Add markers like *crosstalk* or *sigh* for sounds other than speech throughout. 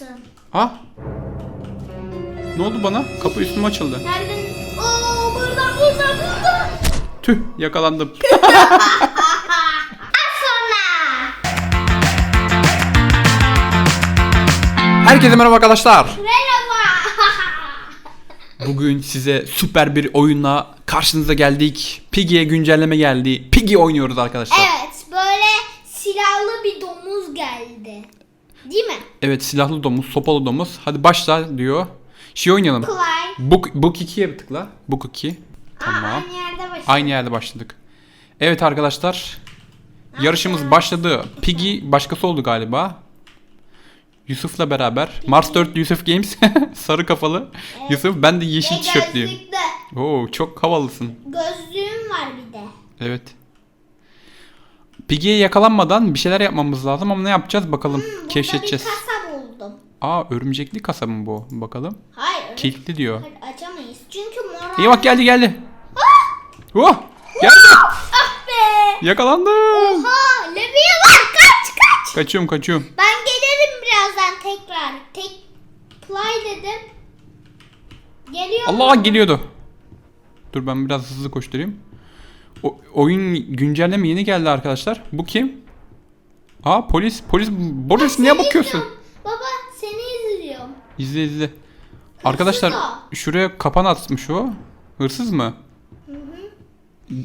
açtın. Ah. Ne oldu bana? Kapı üstüme açıldı. Nereden? Oo burada burada burada. Tüh yakalandım. *laughs* Herkese merhaba arkadaşlar. Merhaba. *laughs* Bugün size süper bir oyunla karşınıza geldik. Piggy'ye güncelleme geldi. Piggy oynuyoruz arkadaşlar. evet böyle silahlı bir domuz geldi. Değil mi? Evet silahlı domuz, sopalı domuz. Hadi başla diyor. Şey oynayalım. Kolay. Book, book 2'ye tıkla. Book 2. Aa, Tamam. aynı yerde başladı. Aynı yerde başladık. Evet arkadaşlar. Yarışımız başladı. Piggy başkası oldu galiba. Yusuf'la beraber. Mars 4 Yusuf Games. *laughs* Sarı kafalı. Yusuf ben de yeşil tişörtlüyüm. Oo çok havalısın. Gözlüğüm var bir de. Evet. Piggy'ye yakalanmadan bir şeyler yapmamız lazım ama ne yapacağız bakalım. Burada Keşfedeceğiz. bir kasa buldum. Aa örümcekli kasa mı bu? Bakalım. Hayır. Kilitli diyor. Hayır, açamayız. Çünkü moral... İyi bak geldi geldi. Oh! Geldi. Ah be. Yakalandım. Oha leviye var kaç kaç. Kaçıyorum kaçıyorum. Ben gelirim birazdan tekrar. Tek play dedim. Geliyor. Allah geliyordu. Dur ben biraz hızlı koşturayım. O, oyun güncelleme yeni geldi arkadaşlar. Bu kim? Aa polis. Polis. Polis niye bakıyorsun? izliyorum. Baba seni izliyorum. İzle izle. Arkadaşlar o. şuraya kapan atmış o. Hırsız mı?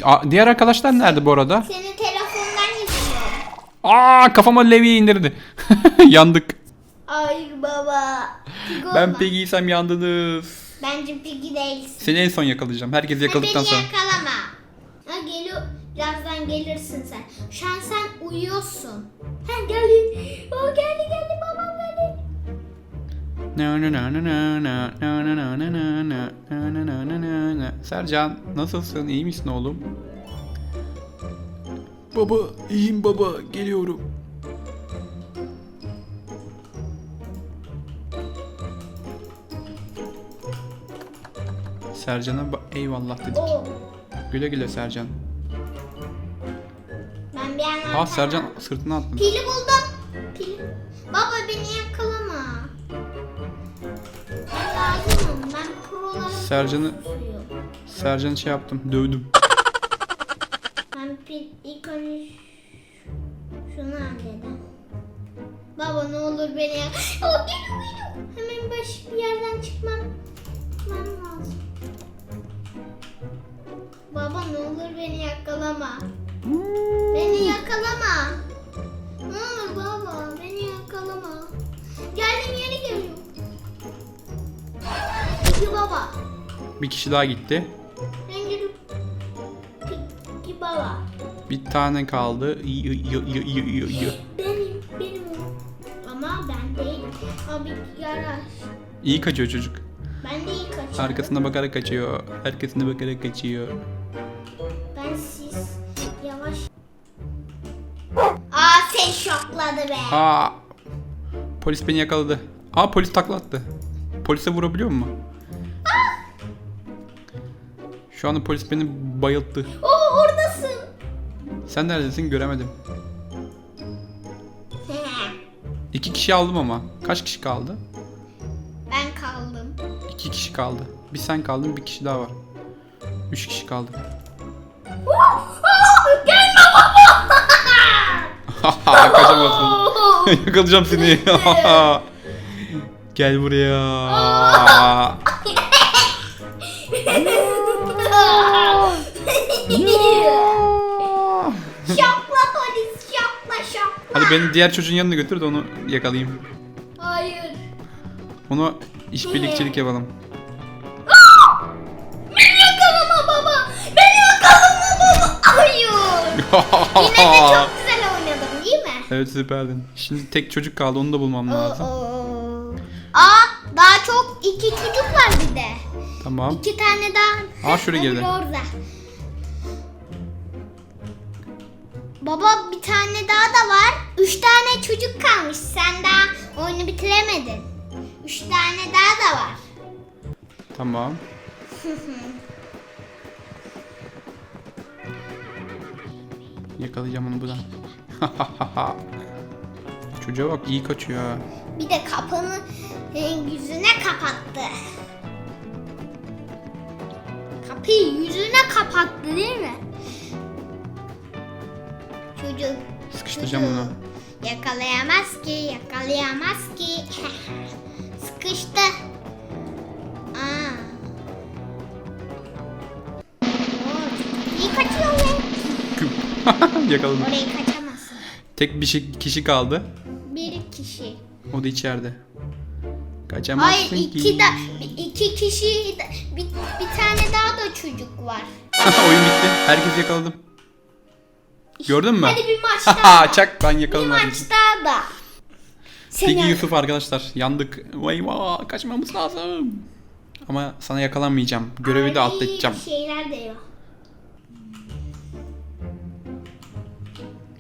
Aa, diğer arkadaşlar nerede bu arada? Seni telefondan izliyorum. Aa kafama levye indirdi. *laughs* Yandık. Hayır baba. Pig Ben. Piggy'ysem yandınız. Bence Piggy değilsin. Seni en son yakalayacağım. Herkesi yakaladıktan Beni sonra. yakalama. Ha geliyor. Birazdan gelirsin sen. Şu an sen uyuyorsun. Ha geldi. O geldi geldi babam geldi. Na na na na na na na na na na na na na na na na na. Sercan nasılsın? İyi misin oğlum? Baba iyiyim baba geliyorum. Sercan'a ba- eyvallah dedik. Oo. Güle güle Sercan. Ben bir yandan... Aa Sercan sırtına atladı. Pili buldum. Pil. Baba beni yakalama. Ben lazımım. Ben. Sercan'ı Sercan'ı şey yaptım dövdüm. Ben pil ilk önce ş- şunu halledim. Baba ne olur beni yak. Oh, geliyor geliyor. Hemen baş bir yerden çıkmam. Çıkmam Baba ne olur beni yakalama. Beni yakalama. Ne olur baba beni yakalama. Geldiğim yere geliyor. Peki baba. Bir kişi daha gitti. Ben geliyorum. Peki baba. Bir tane kaldı. Y- y- y- y- y- y- Benim, benim o. Ama ben değilim. Abi yaraş. İyi kaçıyor çocuk. Ben de iyi kaçıyorum. Arkasına bakarak kaçıyor. Arkasına bakarak kaçıyor. Şokladı be. Aa! Polis beni yakaladı. Aa polis taklattı. Polise vurabiliyor mu? Şu anda polis beni bayılttı. Oo oradasın. Sen neredesin göremedim. *laughs* İki kişi aldım ama. Kaç kişi kaldı? ben kaldım. İki kişi kaldı. Bir sen kaldın bir kişi daha var. Üç kişi kaldı. *laughs* Kaçamazsın. *laughs* Yakalayacağım seni. *laughs* Gel buraya. şokla polis şokla şokla. Hadi beni diğer çocuğun yanına götür de onu yakalayayım. Hayır. Onu işbirlikçilik yapalım. Beni yakalama baba. Beni yakalama baba. Hayır. Yine de çok güzel? Evet süperdin. Şimdi tek çocuk kaldı onu da bulmam lazım. Aa daha çok iki çocuk var bir de. Tamam. İki tane daha. Aa, şuraya Öbürü girdi. Orada. Baba bir tane daha da var. Üç tane çocuk kalmış. Sen daha oyunu bitiremedin. Üç tane daha da var. Tamam. *laughs* Yakalayacağım onu buradan. *laughs* Çocuğa bak iyi kaçıyor ha. Bir de kapını e, yüzüne kapattı. Kapıyı yüzüne kapattı değil mi? Çocuk. Sıkıştıracağım çocuğu bunu. Yakalayamaz ki, yakalayamaz ki. *laughs* Sıkıştı. Aa. İyi kaçıyor lan. *laughs* Yakaladım. Orayı kaçamazsın. Tek bir şey- kişi kaldı. Bir kişi. O da içeride. Kaçamazsın Hayır ki. iki de iki kişi de- bir, bir tane daha da çocuk var. *laughs* Oyun bitti. Herkes yakaladım. Gördün mü? Hadi bir maç *laughs* daha. Çak ben bir yakaladım maç herkesi. daha da. Peki Seni- Yusuf arkadaşlar yandık. Vay vay kaçmamız lazım. Ama sana yakalanmayacağım. Görevi de Ay, atlatacağım. bir şeyler de yok.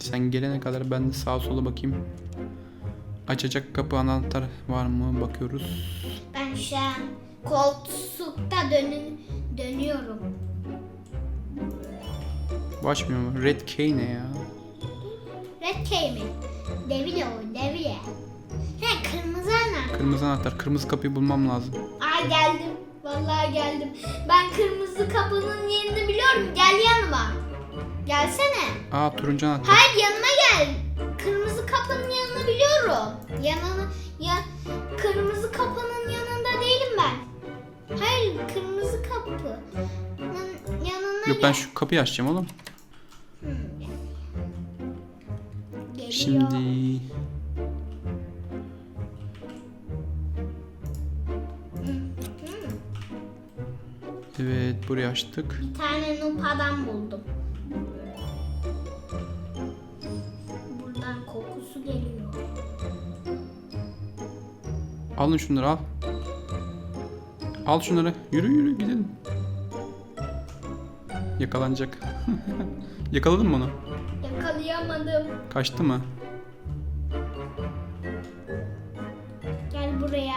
Sen gelene kadar ben de sağa sola bakayım. Açacak kapı anahtar var mı bakıyoruz. Ben şu an koltukta dönün, dönüyorum. Bu açmıyor mu? Red key ne ya? Red key mi? Devile o devile. He kırmızı ana. Kırmızı anahtar. Kırmızı kapıyı bulmam lazım. Ay geldim. Vallahi geldim. Ben kırmızı kapının yerini biliyorum. Gel yanıma. Gelsene. Aa turuncu anahtar. Hayır yanıma gel. Kırmızı kapının yanını biliyorum. Yanını ya kırmızı kapının yanında değilim ben. Hayır kırmızı kapının yanına Yok gel. ben şu kapıyı açacağım oğlum. Geliyor. Şimdi Evet burayı açtık. Bir tane nupadan buldum. Alın şunları al. Al şunları. Yürü yürü gidelim. Yakalanacak. *laughs* Yakaladın mı onu? Yakalayamadım. Kaçtı mı? Gel buraya.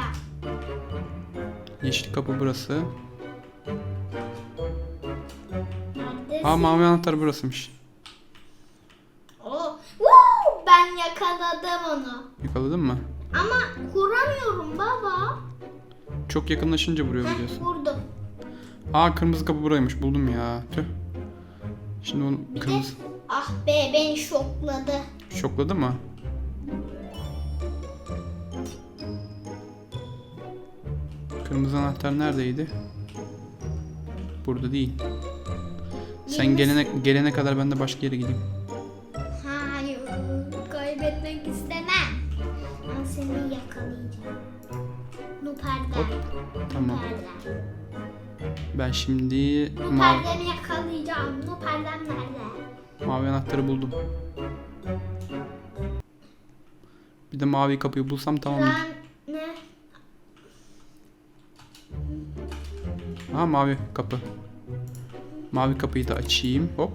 Yeşil kapı burası. Neredesin? Aa mavi anahtar burasıymış. Oh. Woo! Ben yakaladım onu. Yakaladın mı? Ama vuramıyorum baba. Çok yakınlaşınca vuruyor Heh, biliyorsun. vurdum. Aa kırmızı kapı buraymış. Buldum ya. Tüh. Şimdi onu kırmızı... de ah be beni şokladı. Şokladı mı? Kırmızı anahtar neredeydi? Burada değil. Sen gelene gelene kadar ben de başka yere gideyim. Nuperden. Tamam. Ben şimdi mavi, Nuperden yakalayacağım. Nuperden nerede? mavi anahtarı buldum. Bir de mavi kapıyı bulsam tamam. Ben ne? Ha mavi kapı. Mavi kapıyı da açayım. Hop.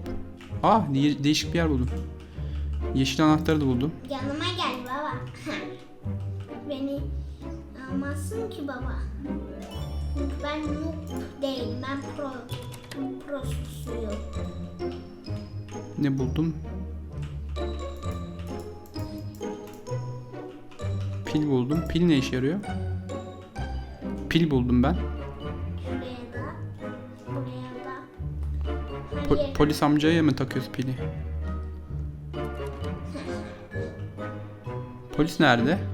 Aa de- değişik bir yer buldum. Yeşil anahtarı da buldum. Yanıma almazsın ki baba. Çünkü ben noob değilim. Ben pro. Prosuyum. Ne buldum? Pil buldum. Pil ne işe yarıyor? Pil buldum ben. Şuraya da. Buraya da. Po- polis amcaya mı takıyoruz pili? *laughs* Polis nerede?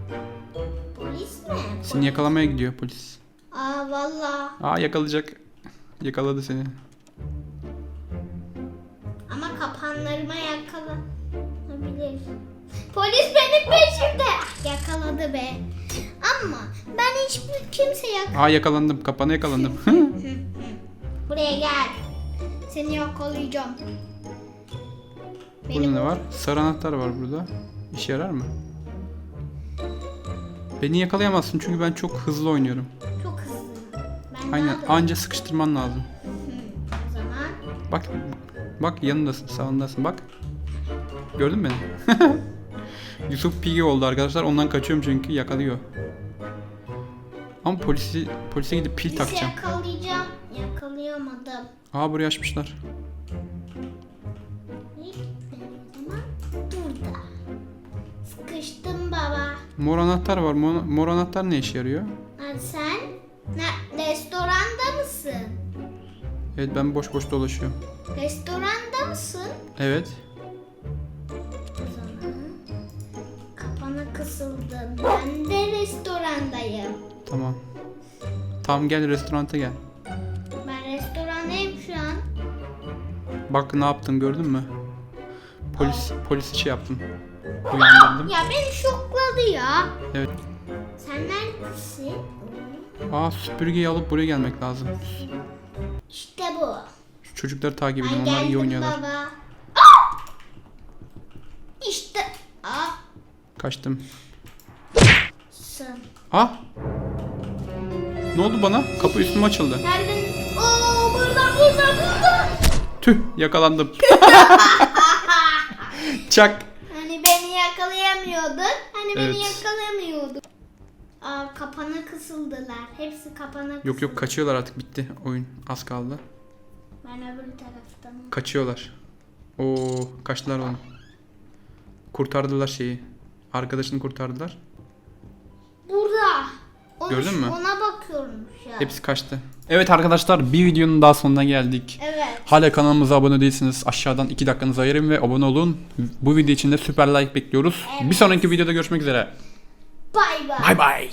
Seni yakalamaya gidiyor polis. Aa valla. Aa yakalayacak. Yakaladı seni. Ama kapanlarıma yakalanabilir. Polis benim peşimde. Yakaladı be. Ama ben hiçbir kimse yak. Aa yakalandım. Kapana yakalandım. *laughs* Buraya gel. Seni yakalayacağım. burada ne var? Sarı anahtar var burada. İşe yarar mı? Beni yakalayamazsın çünkü ben çok hızlı oynuyorum. Çok hızlı. Ben Aynen anca sıkıştırman lazım. Hı, O zaman Bak bak yanındasın sağındasın bak. Gördün mü beni? *laughs* Yusuf Pigi oldu arkadaşlar. Ondan kaçıyorum çünkü yakalıyor. Ama polisi polise gidip pil bizi takacağım. yakalayacağım. Yakalayamadım. Aa burayı açmışlar. Mor anahtar var. Mor, mor anahtar ne işe yarıyor? Ha, sen ne, restoranda mısın? Evet ben boş boş dolaşıyorum. Restoranda mısın? Evet. O zaman kapana kısıldın. Ben de restorandayım. Tamam. Tamam gel restoranta gel. Ben restorandayım şu an. Bak ne yaptım gördün mü? Polis polis şey yaptım. Uyandırdım. Ya beni şokladı ya. Evet. Sen neredesin? Aa süpürgeyi alıp buraya gelmek lazım. İşte bu. Şu çocukları takip edin. Ben Onlar iyi geldim oynuyorlar. baba. Aa! İşte. Aa. Kaçtım. Sın. Ah! Ne oldu bana? Kapı üstüme açıldı. Nereden? Oo burada burada burada. Tüh yakalandım. *laughs* Çak. Hani beni yakalayamıyordun. Hani beni Evet. yakalayamıyordun. Aa kapana kısıldılar. Hepsi kapana kısıldı. Yok yok kaçıyorlar artık bitti oyun. Az kaldı. Ben öbür taraftanım. Kaçıyorlar. Oo kaçtılar oğlum. Kurtardılar şeyi. Arkadaşını kurtardılar. Gördün mü? Ona bakıyorum şu an. Hepsi kaçtı. Evet arkadaşlar bir videonun daha sonuna geldik. Evet. Hala kanalımıza abone değilseniz aşağıdan 2 dakikanızı ayırın ve abone olun. Bu video için de süper like bekliyoruz. Bir sonraki videoda görüşmek üzere. Bay bay. Bay bay.